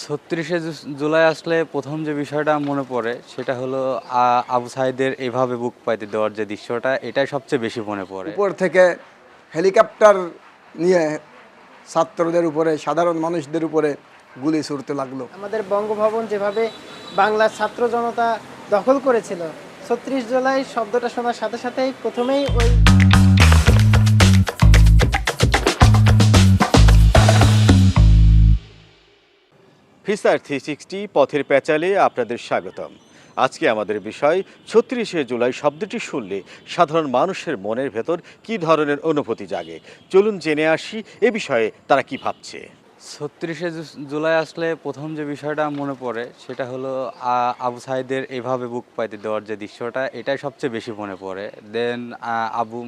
ছত্রিশে জুলাই আসলে প্রথম যে বিষয়টা মনে পড়ে সেটা হলো আবু সাইদের এভাবে বুক পাইতে দেওয়ার যে দৃশ্যটা এটাই সবচেয়ে বেশি মনে পড়ে। উপর থেকে হেলিকপ্টার নিয়ে ছাত্রদের উপরে সাধারণ মানুষদের উপরে গুলি ছুড়তে লাগল। আমাদের বঙ্গভবন যেভাবে বাংলার ছাত্র জনতা দখল করেছিল ছত্রিশ জুলাই শব্দটা শোনার সাথে সাথেই প্রথমেই ওই ফিসার থ্রি সিক্সটি পথের প্যাচালে আপনাদের স্বাগতম। আজকে আমাদের বিষয়, ছত্রিশে জুলাই শব্দটি শুনলে সাধারণ মানুষের মনের ভেতর কি ধরনের অনুভূতি জাগে? চলুন জেনে আসি এ বিষয়ে তারা কি ভাবছে। ছত্রিশে জুলাই আসলে প্রথম যে বিষয়টা মনে পড়ে সেটা হলো আবু সাইদের এভাবে বুক পাইতে দেওয়ার যে দৃশ্যটা, এটাই সবচেয়ে বেশি মনে পড়ে। দেন আবু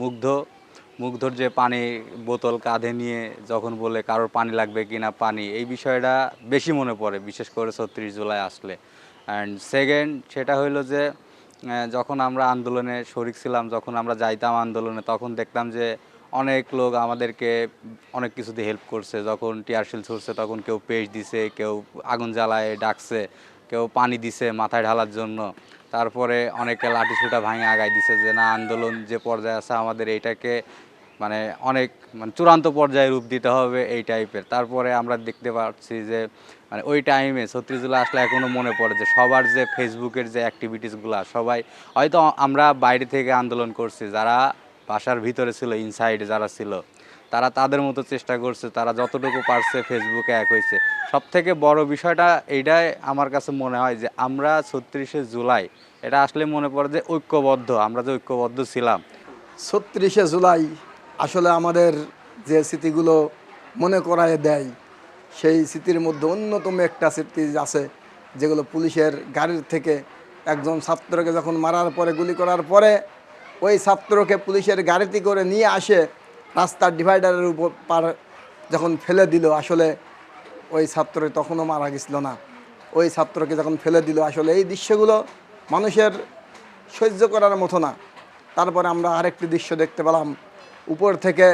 মুগ্ধ মুগ্ধর যে পানি বোতল কাঁধে নিয়ে যখন বলে কারোর পানি লাগবে কিনা পানি, এই বিষয়টা বেশি মনে পড়ে, বিশেষ করে ছত্রিশ জুলাই আসলে। অ্যান্ড সেকেন্ড সেটা হইল যে যখন আমরা আন্দোলনে শরিক ছিলাম, যখন আমরা যাইতাম আন্দোলনে, তখন দেখতাম যে অনেক লোক আমাদেরকে অনেক কিছুতে হেল্প করছে। যখন টিয়ারশিল ছুটছে তখন কেউ পেজ দিছে, কেউ আগুন জ্বালায়, ডাকছে, কেউ পানি দিছে মাথায় ঢালার জন্য। তারপরে অনেকে লাঠি ছুটা ভাঙে আগায় দিছে যে, না, আন্দোলন যে পর্যায়ে আছে আমাদের এইটাকে মানে অনেক মানে চূড়ান্ত পর্যায়ে রূপ দিতে হবে এই টাইপের তারপরে আমরা দেখতে পাচ্ছি যে মানে ওই টাইমে ছত্রিশ জুলাই আসলে এখনও মনে পড়ে যে, সবার যে ফেসবুকের যে অ্যাক্টিভিটিসগুলো সবাই হয়তো আমরা বাইরে থেকে আন্দোলন করছি, যারা বাসার ভিতরে ছিল ইনসাইডে যারা ছিল, তারা তাদের মতো চেষ্টা করছে, তারা যতটুকু পারছে ফেসবুকে এক হয়েছে সব থেকে বড় বিষয়টা এইটাই আমার কাছে মনে হয় যে, আমরা ছত্রিশে জুলাই, এটা আসলে মনে পড়ে যে ঐক্যবদ্ধ, আমরা যে ঐক্যবদ্ধ ছিলাম। ছত্রিশে জুলাই আসলে আমাদের যে স্মৃতিগুলো মনে করায় দেয়, সেই স্মৃতির মধ্যে অন্যতম একটা স্মৃতি আছে, যেগুলো পুলিশের গাড়ির থেকে একজন ছাত্রকে যখন মারার পরে, গুলি করার পরে, ওই ছাত্রকে পুলিশের গাড়িতে করে নিয়ে আসে, রাস্তার ডিভাইডারের উপর পার যখন ফেলে দিল, আসলে ওই ছাত্র তখনও মারা গেছিল না। ওই ছাত্রকে যখন ফেলে দিল, আসলে এই দৃশ্যগুলো মানুষের সহ্য করার মতো না। তারপরে আমরা আরেকটি দৃশ্য দেখতে পেলাম উপর থেকে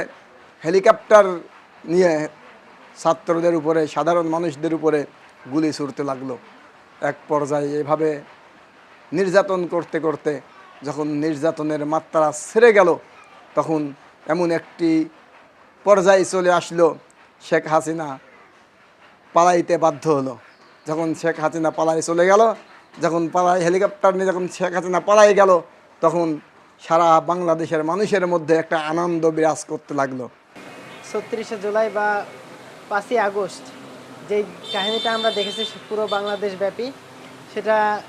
হেলিকপ্টার নিয়ে ছাত্রদের উপরে, সাধারণ মানুষদের উপরে গুলি ছুড়তে লাগল। এক পর্যায়ে এভাবে নির্যাতন করতে করতে যখন নির্যাতনের মাত্রা ছেড়ে গেল, তখন এমন একটি পর্যায়ে চলে আসলো শেখ হাসিনা পালাইতে বাধ্য হলো। যখন শেখ হাসিনা পালাই চলে গেল, যখন পালাই হেলিকপ্টার নিয়ে যখন শেখ হাসিনা পালাই গেল, তখন সারা বাংলাদেশের মানুষের মধ্যে একটা আনন্দ বিরাজ করতে লাগল। ছত্রিশে জুলাই বা পাঁচই আগস্ট যেই কাহিনীটা আমরা দেখেছি পুরো বাংলাদেশ ব্যাপী, সেটা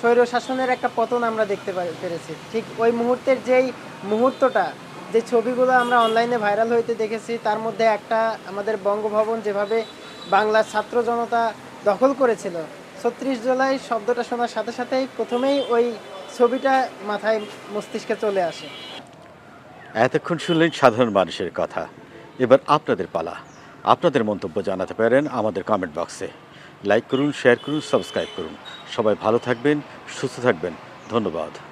স্বৈর শাসনের একটা পতন আমরা দেখতে পারি- পেরেছি। ঠিক ওই মুহূর্তের যেই মুহূর্তটা, যে ছবিগুলো আমরা অনলাইনে ভাইরাল হইতে দেখেছি, তার মধ্যে একটা আমাদের বঙ্গভবন যেভাবে বাংলার ছাত্র জনতা দখল করেছিল, ছত্রিশ জুলাই শব্দটা শোনার সাথে সাথেই প্রথমেই ওই ছবিটা মাথায় মস্তিষ্কে চলে আসে। এতক্ষণ শুনলেন সাধারণ মানুষের কথা। এবার আপনাদের পালা। আপনাদের মন্তব্য জানাতে পারেন আমাদের কমেন্ট বক্সে লাইক করুন শেয়ার করুন সাবস্ক্রাইব করুন। সবাই ভালো থাকবেন, সুস্থ থাকবেন। ধন্যবাদ।